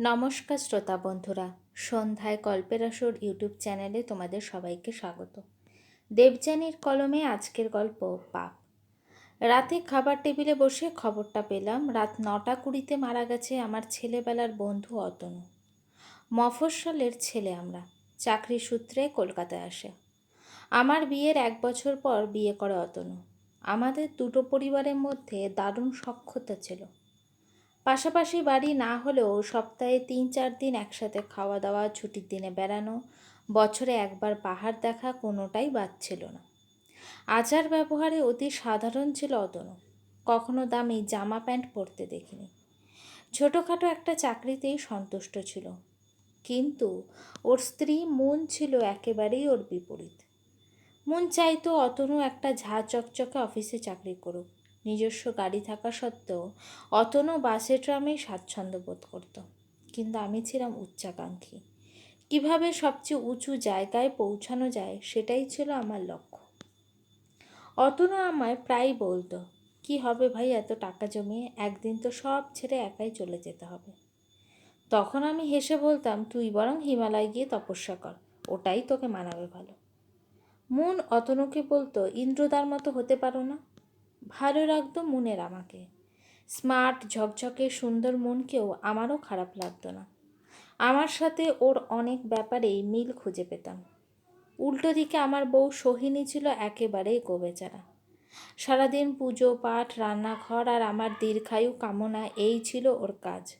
নমস্কার শ্রোতা বন্ধুরা, সন্ধ্যায় গল্পের আসর ইউটিউব চ্যানেলে তোমাদের সবাইকে স্বাগত। দেবযানীর কলমে আজকের গল্প পাপ। রাতে খাবার টেবিলে বসে খবরটা পেলাম, রাত নটা কুড়িতে মারা গেছে আমার ছেলেবেলার বন্ধু অতনু। মফস্বলের ছেলে আমরা, চাকরি সূত্রে কলকাতায় আসে। আমার বিয়ের এক বছর পর বিয়ে করে অতনু। আমাদের দুটো পরিবারের মধ্যে দারুণ সক্ষতা ছিল। পাশাপাশি বাড়ি না হলেও সপ্তাহে তিন, চার দিন একসাথে খাওয়া দাওয়া ছুটির দিনে বেড়ানো, বছরে একবার পাহাড় দেখা কোনোটাই বাদ ছিল না। আচার ব্যবহারে অতি সাধারণ ছিল অতনু। কখনো দামি জামা প্যান্ট পরতে দেখিনি। ছোটোখাটো একটা চাকরিতেই সন্তুষ্ট ছিল। কিন্তু ওর স্ত্রী মন ছিল একেবারেই ওর বিপরীত। মন চাইতো অতনু একটা ঝা চকচকে অফিসে চাকরি করুক। নিজস্ব গাড়ি থাকা সত্ত্বেও অতনও বাসে ট্রামেই স্বাচ্ছন্দ্য বোধ করত। কিন্তু আমি ছিলাম উচ্চাকাঙ্ক্ষী। কীভাবে সবচেয়ে উঁচু জায়গায় পৌঁছানো যায় সেটাই ছিল আমার লক্ষ্য। অতনও আমায় প্রায় বলতো, কি হবে ভাই এত টাকা জমিয়ে? একদিন তো সব ছেড়ে একাই চলে যেতে হবে। তখন আমি হেসে বলতাম, তুই বরং হিমালয় গিয়ে তপস্যা কর, ওটাই তোকে মানাবে ভালো। মন অতনুকে বলতো, ইন্দ্রদার মতো হতে পারো না? ভালো লাগতো মনের আমাকে। স্মার্ট, ঝকঝকে, সুন্দর মনকেও আমারও খারাপ লাগতো না। আমার সাথে ওর অনেক ব্যাপারেই মিল খুঁজে পেতাম। উল্টো দিকে আমার বউ সোহিনী ছিল একেবারেই গোবেচারা। সারাদিন পুজো, পাঠ, রান্নাঘর আর আমার দীর্ঘায়ু কামনা এই ছিল ওর কাজ।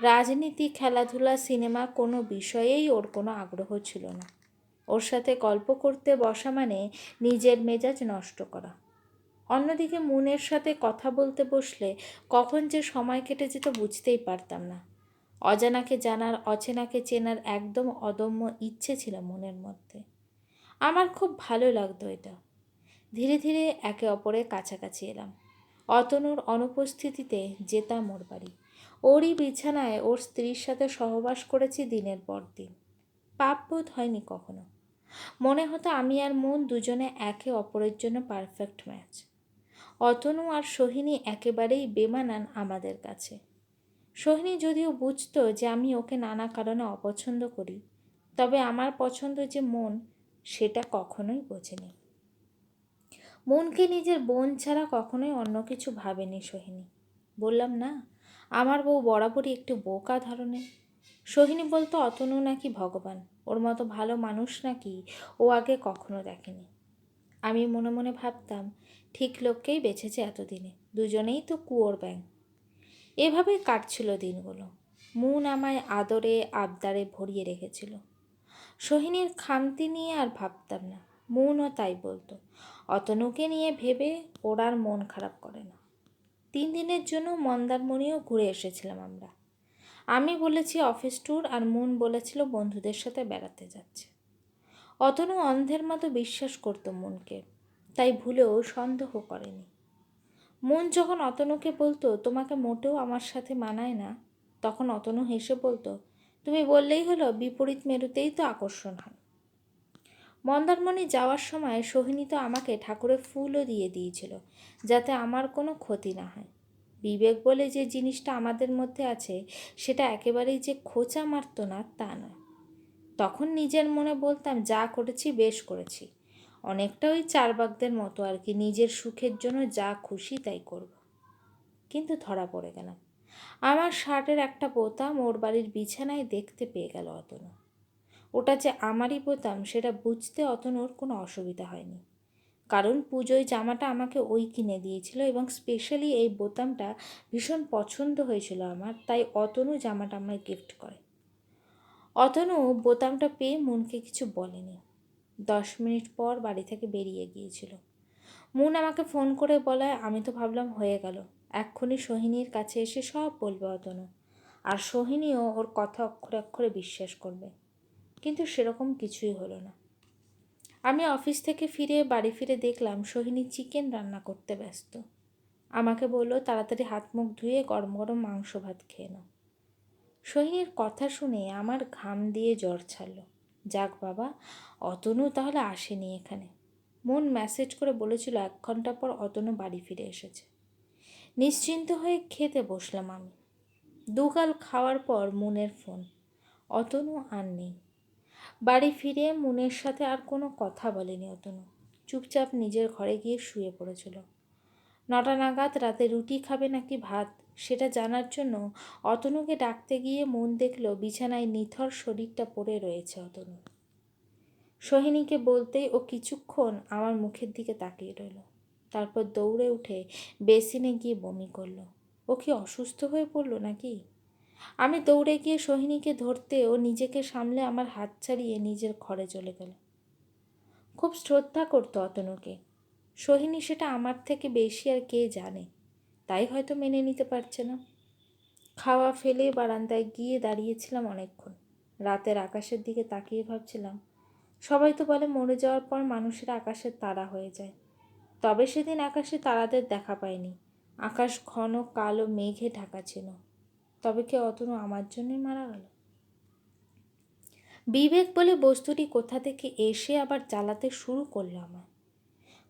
রাজনীতি, খেলাধুলা, সিনেমা কোনো বিষয়েই ওর কোনো আগ্রহ ছিল না। ওর সাথে গল্প করতে বসা মানে নিজের মেজাজ নষ্ট করা। অন্যদিকে মুনের সাথে কথা বলতে বসলে কখন যে সময় কেটে যেত বুঝতেই পারতাম না। অজানাকে জানার, অচেনাকে চেনার একদম অদম্য ইচ্ছে ছিল মনের মধ্যে। আমার খুব ভালো লাগতো এটা। ধীরে ধীরে একে অপরের কাছাকাছি এলাম। অতনুর অনুপস্থিতিতে যেতাম ওর বাড়ি। ওরই বিছানায় ওর স্ত্রীর সাথে সহবাস করেছি দিনের পর দিন। পাপ বোধ হয়নি কখনো। মনে হতো আমি আর মন দুজনে একে অপরের জন্য পারফেক্ট ম্যাচ অতনু আর সোহিনী একেবারেই বেমানান আমাদের কাছে। সোহিনী যদিও বুঝতো যে আমি ওকে নানা কারণে অপছন্দ করি, তবে আমার পছন্দ যে মন, সেটা কখনোই বোঝেনি। মনকে নিজের বোন ছাড়া কখনোই অন্য কিছু ভাবেনি সোহিনী। বললাম, না, আমার বউ বরাবরই একটু বোকা ধরনের। সোহিনী বলতো, অতনু নাকি ভগবান, ওর মতো ভালো মানুষ নাকি ও আগে কখনো দেখেনি। আমি মনে মনে ভাবতাম, ঠিক লোককেই বেছেছে এতদিনে, দুজনেই তো কুয়োর ব্যাং এভাবে কাটছিল দিনগুলো, মুন আমায় আদরে আবদারে ভরিয়ে রেখেছিল। সোহিনীর খামতি নিয়ে আর ভাবতাম না, মুনও তাই বলতো, অতনুকে নিয়ে ভেবে ওর আর মন খারাপ করে না। তিন দিনের জন্য মন্দারমণিও ঘুরে এসেছিলাম আমরা। আমি বলেছি অফিস ট্যুর আর মুন বলেছিল বন্ধুদের সাথে বেড়াতে যাচ্ছে। অতনু অন্ধের মতো বিশ্বাস করতো মনকে, তাই ভুলেও সন্দেহ করেনি। মন যখন অতনুকে বলতো, তোমাকে মোটেও আমার সাথে মানায় না, তখন অতনু হেসে বলতো, তুমি বললেই হলো বিপরীত মেরুতেই তো আকর্ষণ হয়। মন্দারমণি যাওয়ার সময় সোহিনী তো আমাকে ঠাকুরের ফুলও দিয়ে দিয়েছিল, যাতে আমার কোনো ক্ষতি না হয়। বিবেক বলে যে জিনিসটা আমাদের মধ্যে আছে, সেটা একেবারেই যে খোঁচা মারত না, তা নয়। তখন নিজের মনে বলতাম, যা করেছি বেশ করেছি। অনেকটা ওই চারবাগদের মতো আর কি, নিজের সুখের জন্য যা খুশি তাই করব। কিন্তু ধরা পড়ে গেলাম। আমার শার্টের একটা বোতাম ওর বাড়ির বিছানায় দেখতে পেয়ে গেল অতনু। ওটা যে আমারই বোতাম, সেটা বুঝতে অতনুর কোনো অসুবিধা হয়নি। কারণ পুজোয় জামাটা আমাকে ওই কিনে দিয়েছিল এবং স্পেশালি এই বোতামটা ভীষণ পছন্দ হয়েছিল আমার, তাই অতনু জামাটা আমায় গিফট করে। অতনু বোতামটা পেয়ে মনকে কিছু বলেনি। দশ মিনিট পর বাড়ি থেকে বেরিয়ে গিয়েছিল। মুন আমাকে ফোন করে বলায় আমি তো ভাবলাম হয়ে গেল। এক্ষুনি সোহিনীর কাছে এসে সব বলবে অতনু। আর সোহিনীও ওর কথা অক্ষরে অক্ষরে বিশ্বাস করবে। কিন্তু সেরকম কিছুই হলো না। আমি অফিস থেকে ফিরে বাড়ি ফিরে দেখলাম সোহিনী চিকেন রান্না করতে ব্যস্ত। আমাকে বলল, তাড়াতাড়ি হাত মুখ ধুয়ে গরম গরম মাংস ভাত খেয়ে নাও। সোহিনীর কথা শুনে আমার ঘাম দিয়ে জ্বর ছাড়লো। যাক বাবা, অতনু তাহলে আসেনি এখানে। মন মেসেজ করে বলেছিল এক ঘণ্টা পর অতনু বাড়ি ফিরে এসেছে। নিশ্চিন্ত হয়ে খেতে বসলাম আমি। দুকাল খাওয়ার পর মুনের ফোন। অতনু আর নেই। বাড়ি ফিরে মুনের সাথে আর কোনো কথা বলেনি অতনু। চুপচাপ নিজের ঘরে গিয়ে শুয়ে পড়েছিল। নটা নাগাদ রাতে রুটি খাবে নাকি ভাত? সেটা জানার জন্য অতনুকে ডাকতে গিয়ে মন দেখল বিছানায় নিথর শরীরটা পড়ে রয়েছে অতনু। সোহিনীকে বলতেই ও কিছুক্ষণ আমার মুখের দিকে তাকিয়ে রইল। তারপর দৌড়ে উঠে বেসিনে গিয়ে বমি করল। ও কি অসুস্থ হয়ে পড়ল নাকি? আমি দৌড়ে গিয়ে সোহিনীকে ধরতে ও নিজেকে সামলে আমার হাত ছাড়িয়ে নিজের ঘরে চলে গেল। খুব শ্রদ্ধা করতো অতনুকে। সোহিনী সেটা আমার থেকে বেশি আর কে জানে। তাই হয়তো মেনে নিতে পারছে না। খাওয়া ফেলে বারান্দায় গিয়ে দাঁড়িয়েছিলাম অনেকক্ষণ। রাতের আকাশের দিকে তাকিয়ে ভাবছিলাম, সবাই তো বলে মরে যাওয়ার পর মানুষের আকাশের তারা হয়ে যায়। তবে সেদিন আকাশে তারাদের দেখা পায়নি আকাশ ঘন, কালো, মেঘে ঢাকা ছিল। তবে কে অতনু আমার জন্যই মারা গেল? বিবেক বলে বস্তুটি কোথা থেকে এসে আবার জ্বালাতে শুরু করল আমার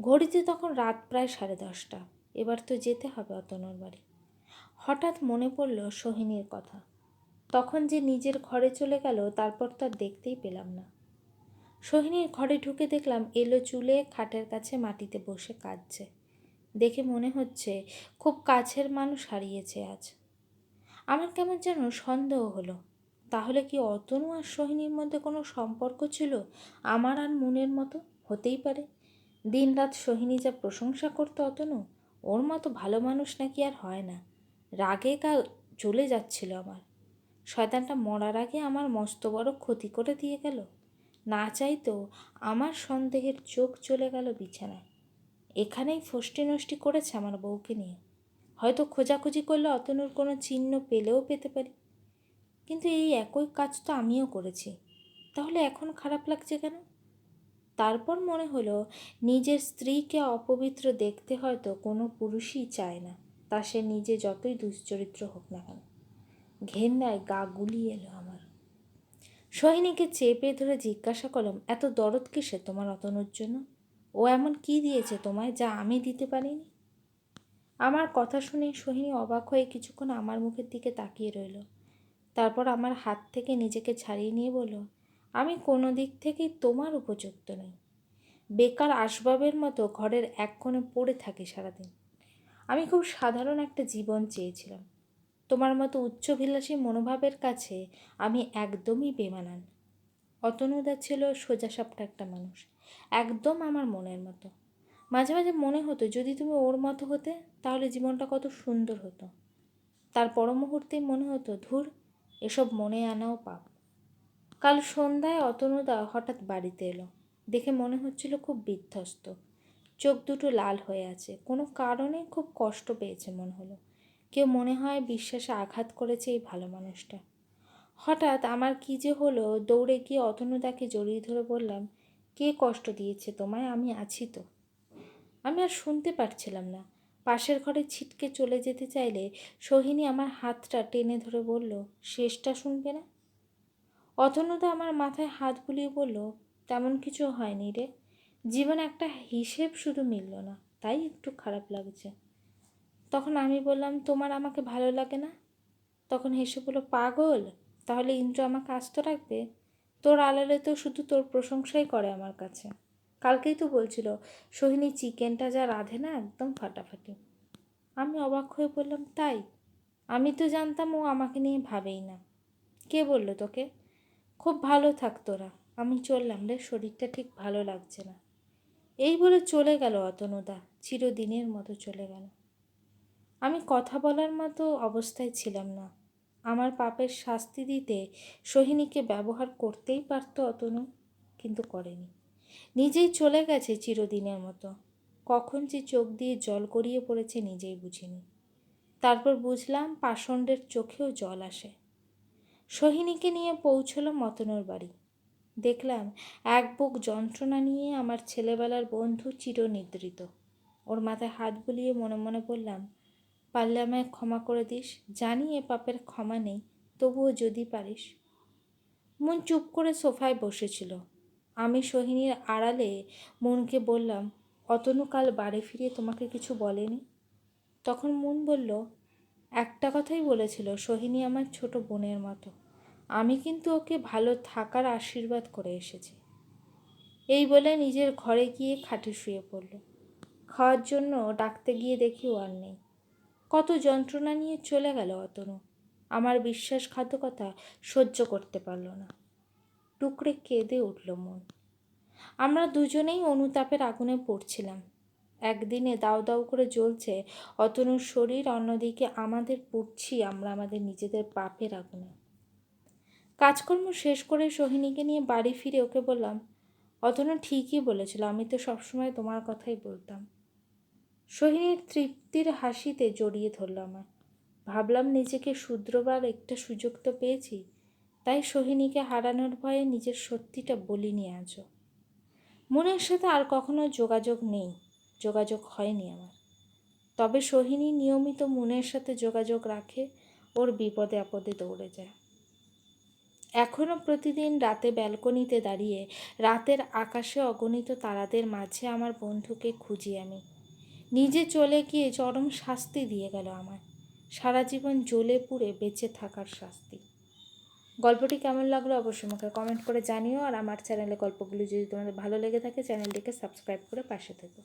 ঘড়িতে তখন রাত প্রায় সাড়ে দশটা। এবার তো যেতে হবে অতনুর বাড়ি। হঠাৎ মনে পড়ল সোহিনীর কথা। তখন যে নিজের ঘরে চলে গেল, তারপর তো আর দেখতেই পেলাম না। সোহিনীর ঘরে ঢুকে দেখলাম এলো চুলে খাটের কাছে মাটিতে বসে কাঁদছে। দেখে মনে হচ্ছে খুব কাছের মানুষ হারিয়েছে আজ। আমার কেমন যেন সন্দেহ হলো। তাহলে কি অতনু আর সোহিনীর মধ্যে কোনো সম্পর্ক ছিল? আমার আর মনের মতো? হতেই পারে। দিনরাত সোহিনী যা প্রশংসা করতো অতনু ওর মতো ভালো মানুষ নাকি আর হয় না। রাগে কাল চলে যাচ্ছিল আমার। শয়তানটা মরার আগে আমার মস্ত বড় ক্ষতি করে দিয়ে গেল। না চাইতো আমার সন্দেহের চোখ চলে গেল বিছানায়। এখানেই ফষ্টি নষ্টি করেছে আমার বউকে নিয়ে। হয়তো খোঁজাখুঁজি করলে অতনুর কোনো চিহ্ন পেলেও পেতে পারি। কিন্তু এই একই কাজ তো আমিও করেছি। তাহলে এখন খারাপ লাগছে কেন? তারপর মনে হলো, নিজের স্ত্রীকে অপবিত্র দেখতে হয়তো কোনো পুরুষই চায় না। তা সে নিজে যতই দুশ্চরিত্র হোক না কেন। ঘেন্নায় গা গুলিয়ে এলো আমার। সোহিনীকে চেপে ধরে জিজ্ঞাসা করলাম, এত দরদ কিসে তোমার অতনুর জন্য? ও এমন কি দিয়েছে তোমায় যা আমি দিতে পারিনি? আমার কথা শুনে সোহিনী অবাক হয়ে কিছুক্ষণ আমার মুখের দিকে তাকিয়ে রইল। তারপর আমার হাত থেকে নিজেকে ছাড়িয়ে নিয়ে বলল আমি কোনো দিক থেকেই তোমার উপযুক্ত নই। বেকার আসবাবের মতো ঘরের এক কোণে পড়ে থাকি সারাদিন। আমি খুব সাধারণ একটা জীবন চেয়েছিলাম। তোমার মতো উচ্চভিলাষী মনোভাবের কাছে আমি একদমই বেমানান। অতনুদা ছিল সোজাসাপটা একটা মানুষ, একদম আমার মনের মতো। মাঝে মাঝে মনে হতো, যদি তুমি ওর মতো হতে, তাহলে জীবনটা কত সুন্দর হতো। তার পর মুহূর্তেই মনে হতো, ধুর, এসব মনে আনাও পাপ। কাল সন্ধ্যায় অতনুদা হঠাৎ বাড়িতে এলো। দেখে মনে হচ্ছিল খুব বিধ্বস্ত। চোখ দুটো লাল হয়ে আছে। কোনো কারণে খুব কষ্ট পেয়েছে মনে হলো। কেউ মনে হয় বিশ্বাসে আঘাত করেছে এই ভালো মানুষটা। হঠাৎ আমার কী যে হলো, দৌড়ে গিয়ে অতনুদাকে জড়িয়ে ধরে বললাম, কে কষ্ট দিয়েছে তোমায়? আমি আছি তো। আমি আর শুনতে পারছিলাম না। পাশের ঘরে ছিটকে চলে যেতে চাইলে সোহিনী আমার হাতটা টেনে ধরে বলল, শেষটা শুনবে না? অতনুদা আমার মাথায় হাত বুলিয়ে বলল, তেমন কিছু হয়নি রে। জীবনে একটা হিসেব শুধু মিলল না, তাই একটু খারাপ লাগছে। তখন আমি বললাম, তোমার আমাকে ভালো লাগে না? তখন হেসে বলল, পাগল, তাহলে ইন্দ্র আমাকে আস্ত রাখবে? তোর আলালে তো শুধু তোর প্রশংসাই করে আমার কাছে। কালকেই তো বলছিল, সোহিনী চিকেনটা যা রাঁধে না, একদম ফাটাফাটি। আমি অবাক হয়ে বললাম, তাই? আমি তো জানতাম ও আমাকে নিয়ে ভাবেই না। কে বলল তোকে? খুব ভালো থাক তোরা আমি চললাম রে, শরীরটা ঠিক ভালো লাগছে না। এই বলে চলে গেল অতনুদা, চিরদিনের মতো চলে গেল। আমি কথা বলার মতো অবস্থায় ছিলাম না। আমার পাপের শাস্তি দিতে সোহিনীকে ব্যবহার করতেই পারত অতনু, কিন্তু করেনি। নিজেই চলে গেছে চিরদিনের মতো। কখন যে চোখ দিয়ে জল গড়িয়ে পড়েছে নিজেই বুঝিনি। তারপর বুঝলাম পাষণ্ডের চোখেও জল আসে। সোহিনীকে নিয়ে পৌঁছলো মতনুর বাড়ি। দেখলাম এক বুক যন্ত্রণা নিয়ে আমার ছেলেবেলার বন্ধু চিরনিদ্রিত। ওর মাথায় হাত বুলিয়ে মনে মনে বললাম, পারলে আমায় ক্ষমা করে দিস, জানি এ পাপের ক্ষমা নেই, তবুও যদি পারিস। মন চুপ করে সোফায় বসেছিল। আমি সোহিনীর আড়ালে মনকে বললাম, অতনু কাল বাড়ি ফিরে তোমাকে কিছু বলেনি? তখন মন বলল, একটা কথাই বলেছিল, সোহিনী আমার ছোট বোনের মতো। আমি কিন্তু ওকে ভালো থাকার আশীর্বাদ করে এসেছি। এই বলে নিজের ঘরে গিয়ে খাটে শুয়ে পড়ল। খাওয়ার জন্য ডাকতে গিয়ে দেখি ও আর নেই। কত যন্ত্রণা নিয়ে চলে গেল অতনু। আমার বিশ্বাসঘাতকতা সহ্য করতে পারল না। টুকরে কেঁদে উঠল মন। আমরা দুজনেই অনুতাপের আগুনে পড়ছিলাম। একদিনে দাউ দাউ করে জ্বলছে অতনুর শরীর, অন্যদিকে আমাদের পুড়ছি আমরা আমাদের নিজেদের পাপের আগুনে। কাজকর্ম শেষ করে সোহিনীকে নিয়ে বাড়ি ফিরে ওকে বললাম অতনু ঠিকই বলেছিল, আমি তো সবসময় তোমার কথাই বলতাম। সোহিনীর তৃপ্তির হাসিতে জড়িয়ে ধরল আমার। ভাবলাম, নিজেকে শুদ্রবার একটা সুযোগ তো পেয়েছি, তাই সোহিনীকে হারানোর ভয়ে নিজের সত্যিটা বলিনি আজও। মনের সাথে আর কখনো যোগাযোগ নেই, যোগাযোগ হয়নি আমার। তবে সোহিনী নিয়মিত মনের সাথে যোগাযোগ রাখে, ওর বিপদে আপদে দৌড়ে যায়। এখনও প্রতিদিন রাতে ব্যালকনিতে দাঁড়িয়ে রাতের আকাশে অগণিত তারাদের মাঝে আমার বন্ধুকে খুঁজি আমি। নিজে চলে গিয়ে চরম শাস্তি দিয়ে গেল আমার। সারা জীবন জ্বলে পুড়ে বেঁচে থাকার শাস্তি। গল্পটি কেমন লাগল অবশ্যই আমাকে কমেন্ট করে জানিও আর আমার চ্যানেলে গল্পগুলি যদি তোমাদের ভালো লেগে থাকে চ্যানেলটিকে সাবস্ক্রাইব করে পাশে থেকো।